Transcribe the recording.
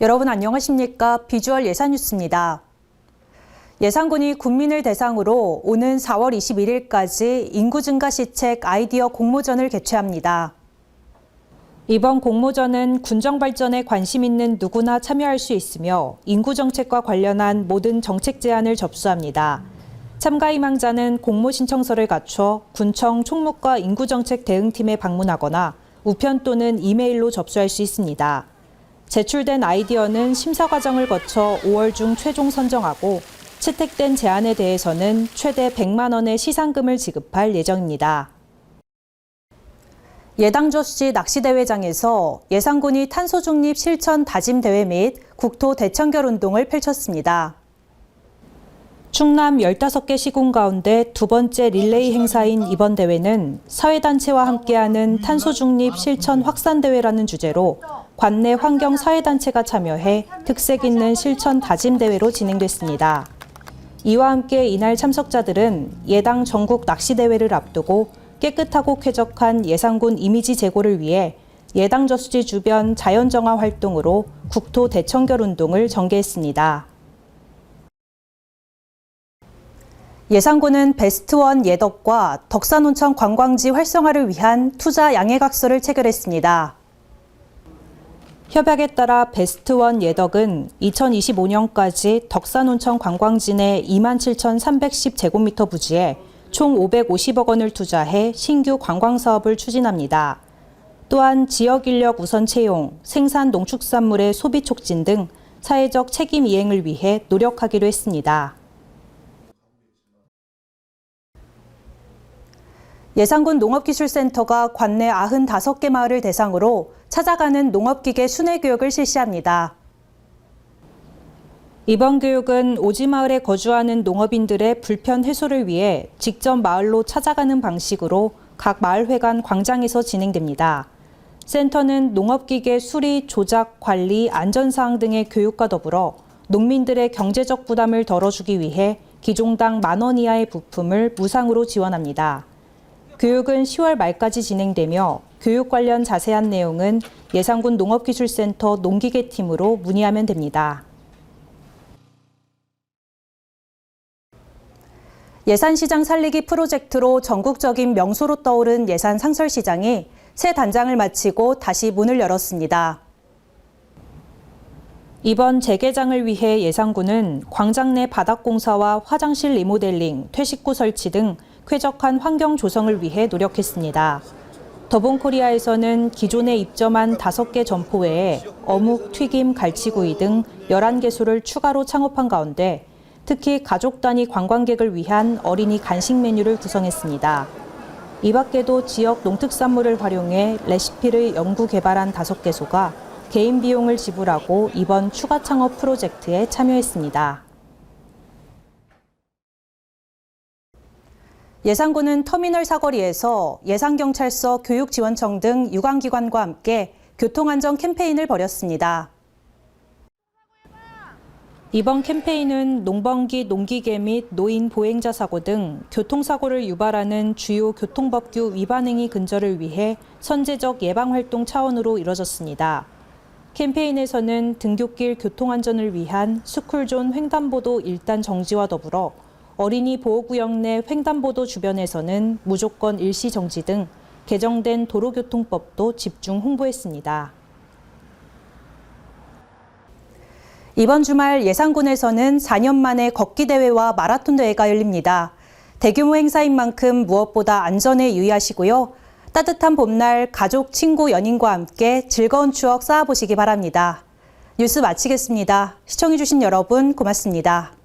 여러분 안녕하십니까? 비주얼 예산 뉴스입니다. 예산군이 국민을 대상으로 오는 4월 21일까지 인구 증가 시책 아이디어 공모전을 개최합니다. 이번 공모전은 군정 발전에 관심 있는 누구나 참여할 수 있으며 인구 정책과 관련한 모든 정책 제안을 접수합니다. 참가 희망자는 공모 신청서를 갖춰 군청 총무과 인구정책 대응팀에 방문하거나 우편 또는 이메일로 접수할 수 있습니다. 제출된 아이디어는 심사 과정을 거쳐 5월 중 최종 선정하고 채택된 제안에 대해서는 최대 100만 원의 시상금을 지급할 예정입니다. 예당저씨 낚시대회장에서 예상군이 탄소 중립 실천 다짐 대회 및 국토 대청결 운동을 펼쳤습니다. 충남 15개 시군 가운데 두 번째 릴레이 행사인 이번 대회는 사회단체와 함께하는 탄소 중립 실천 확산 대회라는 주제로 관내 환경 사회단체가 참여해 특색 있는 실천 다짐 대회로 진행됐습니다. 이와 함께 이날 참석자들은 예당 전국 낚시 대회를 앞두고 깨끗하고 쾌적한 예상군 이미지 제고를 위해 예당 저수지 주변 자연 정화 활동으로 국토 대청결 운동을 전개했습니다. 예상군은 베스트원 예덕과 덕산온천 관광지 활성화를 위한 투자 양해각서를 체결했습니다. 협약에 따라 베스트원 예덕은 2025년까지 덕산온천 관광지 내 27,310제곱미터 부지에 총 550억 원을 투자해 신규 관광 사업을 추진합니다. 또한 지역 인력 우선 채용, 생산 농축산물의 소비 촉진 등 사회적 책임 이행을 위해 노력하기로 했습니다. 예상군 농업기술센터가 관내 95개 마을을 대상으로 찾아가는 농업기계 순회 교육을 실시합니다. 이번 교육은 오지 마을에 거주하는 농업인들의 불편 해소를 위해 직접 마을로 찾아가는 방식으로 각 마을회관 광장에서 진행됩니다. 센터는 농업기계 수리, 조작, 관리, 안전사항 등의 교육과 더불어 농민들의 경제적 부담을 덜어주기 위해 기종당 만 원 이하의 부품을 무상으로 지원합니다. 교육은 10월 말까지 진행되며 교육 관련 자세한 내용은 예상군 농업기술센터 농기계팀으로 문의하면 됩니다. 예산시장 살리기 프로젝트로 전국적인 명소로 떠오른 예산 상설시장이 새 단장을 마치고 다시 문을 열었습니다. 이번 재개장을 위해 예상군은 광장 내 바닥공사와 화장실 리모델링, 퇴식구 설치 등 쾌적한 환경 조성을 위해 노력했습니다. 더본코리아에서는 기존에 입점한 5개 점포 외에 어묵, 튀김, 갈치구이 등 11개소를 추가로 창업한 가운데 특히 가족 단위 관광객을 위한 어린이 간식 메뉴를 구성했습니다. 이 밖에도 지역 농특산물을 활용해 레시피를 연구 개발한 5개소가 개인 비용을 지불하고 이번 추가 창업 프로젝트에 참여했습니다. 예상군은 터미널 사거리에서 예상경찰서 교육지원청 등 유관기관과 함께 교통안전 캠페인을 벌였습니다. 이번 캠페인은 농번기 농기계 및 노인 보행자 사고 등 교통사고를 유발하는 주요 교통법규 위반 행위 근절을 위해 선제적 예방 활동 차원으로 이뤄졌습니다. 캠페인에서는 등굣길 교통안전을 위한 스쿨존 횡단보도 일단 정지와 더불어 어린이 보호구역 내 횡단보도 주변에서는 무조건 일시 정지 등 개정된 도로교통법도 집중 홍보했습니다. 이번 주말 예상군에서는 4년 만에 걷기 대회와 마라톤 대회가 열립니다. 대규모 행사인 만큼 무엇보다 안전에 유의하시고요. 따뜻한 봄날 가족, 친구, 연인과 함께 즐거운 추억 쌓아보시기 바랍니다. 뉴스 마치겠습니다. 시청해주신 여러분 고맙습니다.